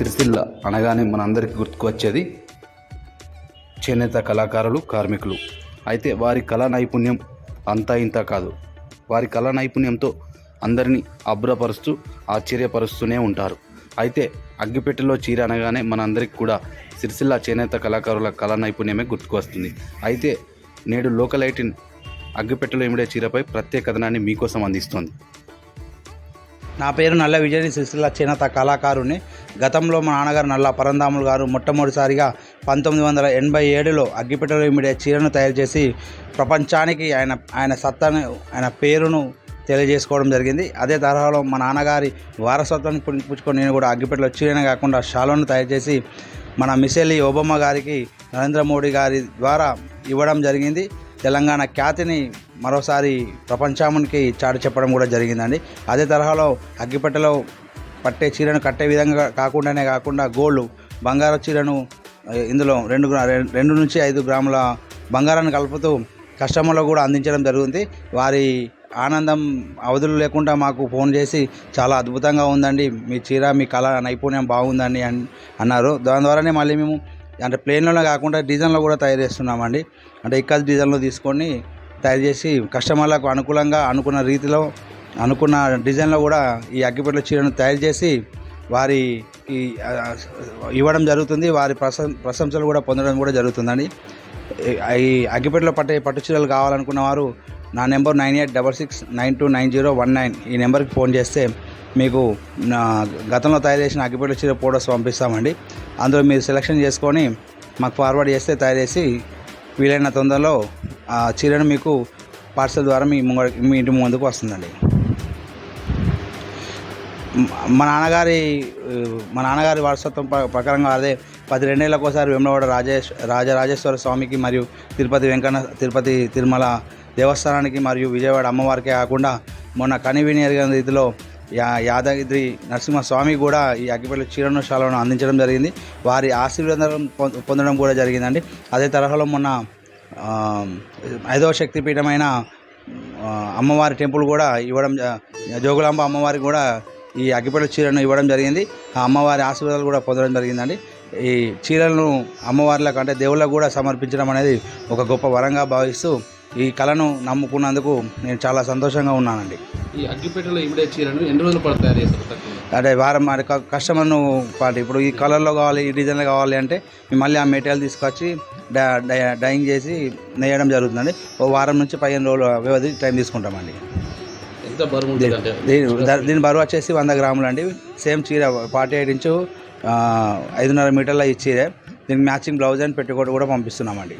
సిరిసిల్ల అనగానే మనందరికీ గుర్తుకొచ్చేది చేనేత కళాకారులు కార్మికులు. అయితే వారి కళా నైపుణ్యం అంతా ఇంత కాదు. వారి కళా నైపుణ్యంతో అందరినీ అభ్రపరుస్తూ ఆశ్చర్యపరుస్తూనే ఉంటారు. అయితే అగ్గిపెట్టెలో చీర అనగానే మనందరికీ కూడా సిరిసిల్ల చేనేత కళాకారుల కళా నైపుణ్యమే గుర్తుకు వస్తుంది అయితే నేడు లోకల్ ఐటిన్ అగ్గిపెట్టెలో ఇమిడే చీరపై ప్రత్యేక కథనాన్ని మీకోసం అందిస్తోంది. నా పేరు నల్ల విజయని సిరిసిల్ల చేనేత కళాకారుని గతంలో మా నాన్నగారు నల్ల పరందాములు గారు మొట్టమొదటిసారిగా పంతొమ్మిది వందల ఎనభై ఏడులో అగ్గిపెట్టెలో ఇమిడే చీరను తయారు చేసి ప్రపంచానికి ఆయన ఆయన సత్తాను ఆయన పేరును తెలియజేసుకోవడం జరిగింది. అదే తరహాలో మా నాన్నగారి వారసత్వాన్ని పుణిపుచ్చుకొని నేను కూడా అగ్గిపెట్టెలో చీరనే కాకుండా షాలోను తయారు చేసి మన మిసెలి ఒబామా గారికి నరేంద్ర మోడీ గారి ద్వారా ఇవ్వడం జరిగింది. తెలంగాణ ఖ్యాతిని మరోసారి ప్రపంచానికి చాటు చెప్పడం కూడా జరిగిందండి. అదే తరహాలో అగ్గిపెట్టెలో పట్టే చీరను కట్టే విధంగా కాకుండానే కాకుండా గోల్డ్ బంగారు చీరను ఇందులో రెండు గ్రా- రెండు నుంచి ఐదు గ్రాముల బంగారాన్ని కలుపుతూ కస్టమర్లకు కూడా అందించడం జరుగుతుంది. వారి ఆనందం అవధులు లేకుండా మాకు ఫోన్ చేసి చాలా అద్భుతంగా ఉందండి. మీ చీర మీ కళ నైపుణ్యం బాగుందండి అని అన్నారు. దాని ద్వారానే మళ్ళీ మేము అంటే ప్లేన్లోనే కాకుండా డిజైన్లో కూడా తయారు చేస్తున్నామండి. అంటే ఇక్కడ డిజైన్లో తీసుకొని తయారు చేసి కస్టమర్లకు అనుకూలంగా అనుకున్న రీతిలో అనుకున్న డిజైన్లో కూడా ఈ అగ్గిపెట్ల చీరను తయారు చేసి వారి ఇవ్వడం జరుగుతుంది. వారి ప్రశం ప్రశంసలు కూడా పొందడం కూడా జరుగుతుందండి. ఈ- ఈ అగ్గిపెట్టెలో పట్టే పట్టు చీరలు కావాలనుకున్న వారు నా number nine eight double six nine two nine zero one nine ఈ నెంబర్కి ఫోన్ చేస్తే మీకు నా గతంలో తయారు చేసిన అగ్గిపెట్ల చీర ఫోటోస్ పంపిస్తామండి. అందులో మీరు సెలెక్షన్ చేసుకొని మాకు ఫార్వర్డ్ చేస్తే తయారు చేసి వీలైన తొందరలో ఆ చీరను మీకు పార్సల్ ద్వారా మీ ముంగ మీ ఇంటి ముందుకు వస్తుందండి. మా నాన్నగారి మా నాన్నగారి వారసత్వం ప్రకారంగా అదే పది రెండేళ్ళకు ఒకసారి వేములవాడ రాజేష్ రాజరాజేశ్వర స్వామికి మరియు తిరుపతి వెంకన్న తిరుపతి తిరుమల దేవస్థానానికి మరియు విజయవాడ అమ్మవారికే కాకుండా మొన్న కనివిని రీతిలో యా యాదగిరి నరసింహస్వామి కూడా ఈ అగ్గిపల్లి చీరను శాలను అందించడం జరిగింది. వారి ఆశీర్వాదం పొందడం కూడా జరిగిందండి. అదే తరహాలో మొన్న ఐదవ శక్తిపీఠమైన అమ్మవారి టెంపుల్ కూడా ఇవ్వడం జోగులాంబ అమ్మవారికి కూడా ఈ అగ్గిపెట్టెల చీరను ఇవ్వడం జరిగింది. ఆ అమ్మవారి ఆశీర్వాదాలు కూడా పొందడం జరిగిందండి. ఈ చీరలను అమ్మవార్లకు అంటే దేవుళ్ళకు కూడా సమర్పించడం అనేది ఒక గొప్ప వరంగా భావిస్తూ ఈ కళను నమ్ముకున్నందుకు నేను చాలా సంతోషంగా ఉన్నానండి. ఈ అగ్గిపెట్టెలో ఇమిడే చీరను ఎన్ని రోజులు తక్కువ అంటే వారం మరి కస్టమర్ను పాటి ఇప్పుడు ఈ కలర్లో కావాలి ఈ డిజైన్లో కావాలి అంటే మళ్ళీ ఆ మెటీరియల్ తీసుకొచ్చి డైయింగ్ చేసి నేయడం జరుగుతుందండి. ఓ వారం నుంచి పదిహేను రోజుల వ్యవధి టైం తీసుకుంటామండి. ఎంత బరువు దీని బరువు వచ్చేసి వంద గ్రాములు అండి. సేమ్ చీర ఫార్టీ ఎయిట్ ఇంచు ఐదున్నర మీటర్ల ఈ చీర. దీనికి మ్యాచింగ్ బ్లౌజ్ అండ్ పెట్టుకోటి కూడా పంపిస్తున్నామండి.